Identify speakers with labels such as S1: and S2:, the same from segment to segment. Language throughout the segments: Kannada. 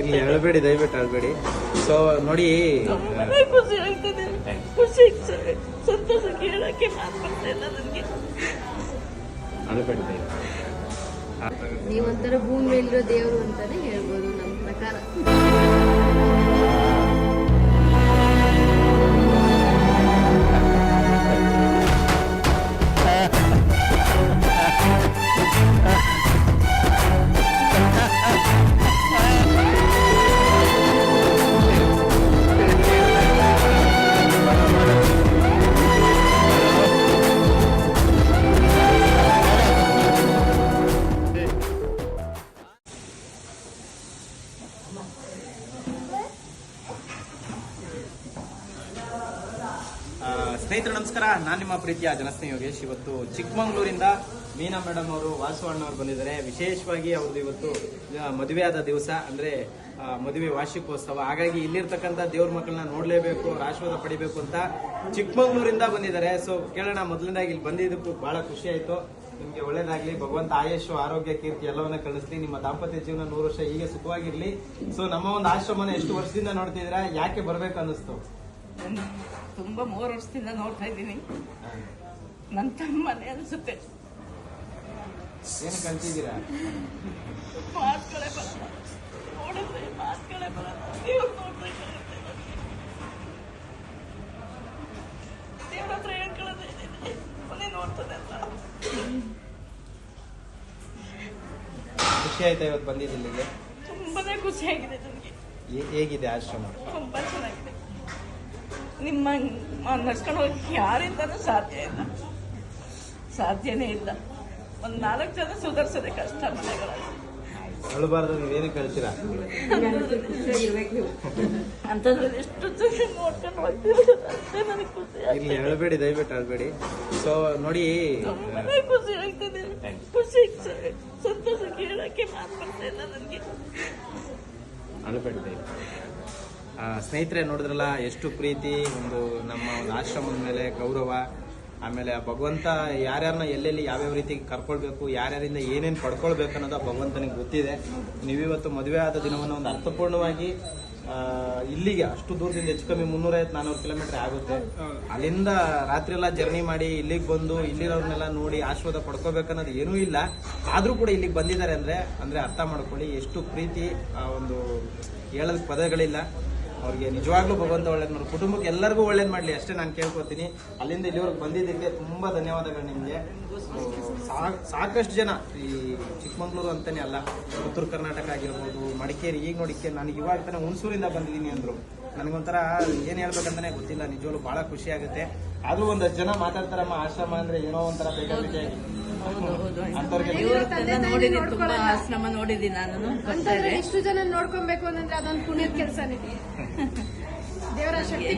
S1: ಇಲ್ಲಿ ಹೇಳ್ಬೇಡಿ ದಯವಿಟ್ಟು ಹೇಳ್ಬೇಡಿ ಸೊ ನೋಡಿ
S2: ತುಂಬಾನೇ ಖುಷಿ ಆಗ್ತದೆ. ಖುಷಿ ಆಗ್ತದೆ. ಸಂತೋಷ ಕೇಳಕ್ಕೆ ಮಾತು ಬರ್ತಾ ಇಲ್ಲ ನನಗೆ.
S1: ಹೇಳ್ಬೇಡಿ ದಯವಿಟ್ಟು.
S3: ನೀವೊಂಥರ ಭೂಮಿ ಮೇಲಿರೋ ದೇವರು ಅಂತಾನೆ ಹೇಳ್ಬೋದು ನಮ್ಮ ಪ್ರಕಾರ.
S1: ಸ್ನೇಹಿತರು, ನಮಸ್ಕಾರ. ನಾನು ನಿಮ್ಮ ಪ್ರೀತಿಯ ಜನಸ್ನೇಹಿ ಯೋಗೇಶ್ ಇವತ್ತು ಚಿಕ್ಕಮಂಗ್ಳೂರಿಂದ ಮೀನಾ ಮೇಡಮ್ ಅವರು ವಾಸು ಅಣ್ಣವ್ರು ಬಂದಿದ್ದಾರೆ. ವಿಶೇಷವಾಗಿ ಅವ್ರದ್ದು ಇವತ್ತು ಮದುವೆ ಆದ ದಿವಸ, ಅಂದ್ರೆ ಮದುವೆ ವಾರ್ಷಿಕೋತ್ಸವ. ಹಾಗಾಗಿ ಇಲ್ಲಿರ್ತಕ್ಕಂಥ ದೇವ್ರ ಮಕ್ಕಳನ್ನ ನೋಡ್ಲೇಬೇಕು ಆಶೀರ್ವಾದ ಪಡಿಬೇಕು ಅಂತ ಚಿಕ್ಕಮಂಗ್ಳೂರಿಂದ ಬಂದಿದ್ದಾರೆ. ಸೊ ಕೇಳೋಣ, ಮೊದಲನೇದಾಗಿ ಇಲ್ಲಿ ಬಂದಿದ್ದಕ್ಕೂ ಬಹಳ ಖುಷಿ ಆಯ್ತು. ನಿಮ್ಗೆ ಒಳ್ಳೇದಾಗ್ಲಿ. ಭಗವಂತ ಆಯಸ್ಸು, ಆರೋಗ್ಯ, ಕೀರ್ತಿ ಎಲ್ಲವನ್ನ ಕಳಿಸ್ಲಿ. ನಿಮ್ಮ ದಾಂಪತ್ಯ ಜೀವನ ನೂರು ವರ್ಷ ಹೀಗೆ ಸುಖವಾಗಿರ್ಲಿ. ಸೊ ನಮ್ಮ ಒಂದು ಆಶ್ರಮನ ಎಷ್ಟು ವರ್ಷದಿಂದ ನೋಡ್ತಿದ್ದೀರಾ? ಯಾಕೆ ಬರ್ಬೇಕು ಅನ್ನಿಸ್ತು?
S2: ನಾನು ತುಂಬ ಮೂರು ವರ್ಷದಿಂದ ನೋಡ್ತಾ ಇದ್ದೀನಿ. ನನ್ನ ತಮ್ಮನೆ ಅನ್ಸುತ್ತೆ.
S1: ಏನು ಕಲ್ತಿದ್ದೀರಾ?
S2: ಮಾತುಗಳೇ ಬರಲ್ಲ. ನೋಡಿದ್ರೆ ಮಾತುಗಳೇ ಬರಲ್ಲ. ದೇವ್ರು ನೋಡ್ಬೇಕಾಗುತ್ತೆ ದೇವ್ರ ಹತ್ರ ಹೇಳ್ಕೊಳ್ಳೋದೇ ಮನೆ ನೋಡ್ತಾನೆ ಅಲ್ಲ.
S1: ಖುಷಿ ಆಯ್ತಾ ಇವತ್ತು ಬಂದಿದ್ದಿಲ್ಲಿಗೆ ತುಂಬಾನೇ
S2: ತುಂಬಾನೇ ಖುಷಿಯಾಗಿದೆ ನನಗೆ.
S1: ಹೇಗಿದೆ ಆಶ್ರಮ?
S2: ತುಂಬಾ ಚೆನ್ನಾಗಿದೆ. ನಿಮ್ಮ ನಡ್ಸ್ಕೊಂಡು ಹೋಗಕ್ಕೆ ಯಾರಿಂದನೂ ಸಾಧ್ಯ ಇಲ್ಲ. ಸಾಧ್ಯನೇ ಇಲ್ಲ. ಒಂದ್ ನಾಲ್ಕು ಜನ ಸುಧಾರಿಸೋದೇ ಕಷ್ಟ ಮನೆಗಳಲ್ಲಿ.
S1: ಅಳಬಾರ್ದು ನೀವೇನು
S2: ಅಂಥದ್ರಲ್ಲಿ ಎಷ್ಟು ಜನ ನೋಡ್ಕೊಂಡು ಹೋಗ್ತಿರೋದು ಅಷ್ಟೇ ನನಗೆ ಖುಷಿ
S1: ಇಲ್ಲಿ ಹೇಳಬೇಡಿ ದಯವಿಟ್ಟು ಹೇಳ್ಬೇಡಿ ಸೊ ನೋಡಿ
S2: ಖುಷಿ ಆಗ್ತದೆ. ಖುಷಿ ಸಂತೋಷ ಕೇಳಕ್ಕೆ ಮಾತು ಬರ್ತಾ ಇಲ್ಲ ನನಗೆ.
S1: ಅಳಬೇಡಿ ದಯವಿಟ್ಟು. ಆ, ಸ್ನೇಹಿತರೆ ನೋಡಿದ್ರಲ್ಲ, ಎಷ್ಟು ಪ್ರೀತಿ, ಒಂದು ನಮ್ಮ ಒಂದು ಆಶ್ರಮದ ಮೇಲೆ ಗೌರವ, ಆಮೇಲೆ ಆ ಭಗವಂತ ಯಾರ್ಯಾರನ್ನ ಎಲ್ಲೆಲ್ಲಿ ಯಾವ್ಯಾವ ರೀತಿ ಕರ್ಕೊಳ್ಬೇಕು, ಯಾರ್ಯಾರಿಂದ ಏನೇನು ಪಡ್ಕೊಳ್ಬೇಕು ಅನ್ನೋದು ಭಗವಂತನಿಗೆ ಗೊತ್ತಿದೆ. ನೀವಿವತ್ತು ಮದುವೆ ಆದ ದಿನವನ್ನು ಒಂದು ಅರ್ಥಪೂರ್ಣವಾಗಿ ಇಲ್ಲಿಗೆ ಅಷ್ಟು ದೂರದಿಂದ ಹೆಚ್ಚು ಕಮ್ಮಿ ಮುನ್ನೂರೈವತ್ತು ನಾನ್ನೂರು ಕಿಲೋಮೀಟರ್ ಆಗುತ್ತೆ. ಅಲ್ಲಿಂದ ರಾತ್ರಿ ಎಲ್ಲ ಜರ್ನಿ ಮಾಡಿ ಇಲ್ಲಿಗೆ ಬಂದು ಇಲ್ಲಿರೋರ್ನೆಲ್ಲ ನೋಡಿ ಆಶೀರ್ವಾದ ಪಡ್ಕೋಬೇಕನ್ನೋದು ಏನೂ ಇಲ್ಲ. ಆದರೂ ಕೂಡ ಇಲ್ಲಿಗೆ ಬಂದಿದ್ದಾರೆ ಅಂದ್ರೆ ಅಂದ್ರೆ ಅರ್ಥ ಮಾಡ್ಕೊಳ್ಳಿ, ಎಷ್ಟು ಪ್ರೀತಿ ಆ ಒಂದು ಹೇಳೋದಕ್ಕೆ ಪದಗಳಿಲ್ಲ. ಅವ್ರಿಗೆ ನಿಜವಾಗ್ಲೂ ಭಗವಂತ ಒಳ್ಳೇದು ನೋಡಿ ಕುಟುಂಬಕ್ಕೆ ಎಲ್ಲರಿಗೂ ಒಳ್ಳೇದು ಮಾಡಲಿ ಅಷ್ಟೇ ನಾನು ಕೇಳ್ಕೊತೀನಿ. ಅಲ್ಲಿಂದ ಇಲ್ಲಿವರೆಗೆ ಬಂದಿದ್ದಕ್ಕೆ ತುಂಬಾ ಧನ್ಯವಾದಗಳು ನಿಮಗೆ. ಸಾಕಷ್ಟು ಜನ ಈ ಚಿಕ್ಕಮಂಗ್ಳೂರು ಅಂತಲೇ ಅಲ್ಲ ಉತ್ತರ ಕರ್ನಾಟಕ ಆಗಿರ್ಬೋದು, ಮಡಿಕೇರಿ, ಈಗ ನೋಡಿಕೆ ನನಗೆ ಇವಾಗ ತಾನೇ ಹುಣಸೂರಿಂದ ಬಂದಿದ್ದೀನಿ ಅಂದ್ರು. ನನಗೊಂಥರ ಏನ್ ಹೇಳ್ಬೇಕಂತಾನೆ ಗೊತ್ತಿಲ್ಲ ನಿಜವಾಗ್ಲೂ ಬಹಳ ಖುಷಿ ಆಗುತ್ತೆ. ಆದ್ರೂ ಒಂದಷ್ಟು ಜನ ಮಾತಾಡ್ತಾರಮ್ಮ ಆಶ್ರಮ ಅಂದ್ರೆ ಏನೋ ಒಂಥರ
S2: ಬೇಕಾಗುತ್ತೆ ಆಶ್ರಮ ನೋಡಿದ್ದೀನಿ ನಾನು
S3: ಎಷ್ಟು ಇಷ್ಟು ಜನ ನೋಡ್ಕೊಬೇಕು ಅಂತಂದ್ರೆ ಅದೊಂದು ಪುಣ್ಯದ ಕೆಲಸನೇ ದೇವರ ಶಕ್ತಿ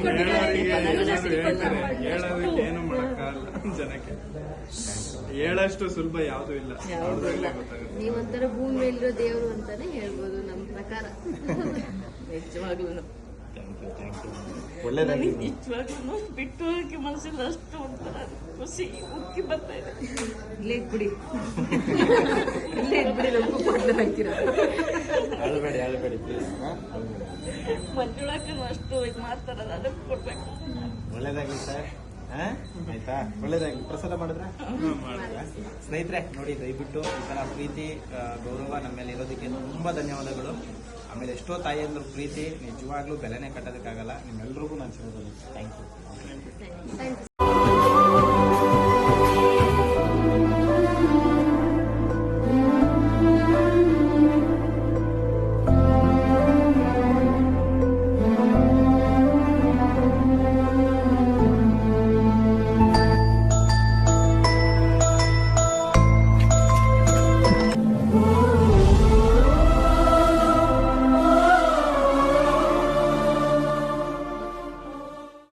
S4: ಜನಕ್ಕೆ. ಹೇಳಷ್ಟು ಸುಲಭ ಯಾವ್ದು ಇಲ್ಲ.
S3: ನೀವಂತರ ಭೂಮಿ ಮೇಲಿರೋ ದೇವರು ಅಂತಾನೆ ಹೇಳ್ಬೋದು ನಮ್ಮ ಪ್ರಕಾರ.
S2: ನಿಜವಾಗ್ಲೂ
S1: ಒಳ್ಳೇದಾಗಿ
S2: ನಿಜವಾಗ್ಲೂ ಬಿಟ್ಟು ಹೋಗಿ ಮನಸ್ಸಿಲ್ಲ ಅಷ್ಟು ಒಂಥರ ಖುಷಿ ಉಕ್ಕಿ ಬರ್ತಾ ಇದೆ.
S3: ಇಲ್ಲೇ ಬಿಡಿ ಇಲ್ಲೇ ಬಿಡಿ ನಮಗೂ ಮೊದಲು ಹಾಕ್ತೀರಾ
S1: ಅಳಬೇಡಿ ಅಳಬೇಡಿ ಪ್ಲೀಸ್
S2: ಮಂಜುಳಕ್ಕೂ ಅಷ್ಟು ಇದು ಮಾಡ್ತಾರಲ್ಲ ಅದಕ್ಕೆ ಕೊಡ್ಬೇಕು.
S1: ಒಳ್ಳೇದಾಗ್ಲಿ ಸರ್? ಆಯ್ತಾ? ಒಳ್ಳೇದಾಗಿ. ಪ್ರಸಾದ ಮಾಡಿದ್ರೆ? ಸ್ನೇಹಿತರೆ, ನೋಡಿ, ದಯವಿಟ್ಟು ಈ ತರ ಪ್ರೀತಿ ಗೌರವ ನಮ್ಮ ಮೇಲೆ ಇರೋದಕ್ಕೆ ತುಂಬಾ ಧನ್ಯವಾದಗಳು. ಆಮೇಲೆ ಎಷ್ಟೋ ತಾಯಿಯಂದ್ರ ಪ್ರೀತಿ, ನಿಜವಾಗ್ಲೂ ಬೆಲೆನೇ ಕಟ್ಟೋದಕ್ಕಾಗಲ್ಲ. ನಿಮ್ಮೆಲ್ರಿಗೂ ನಾನು ಸಿಗೋದು ಥ್ಯಾಂಕ್ ಯು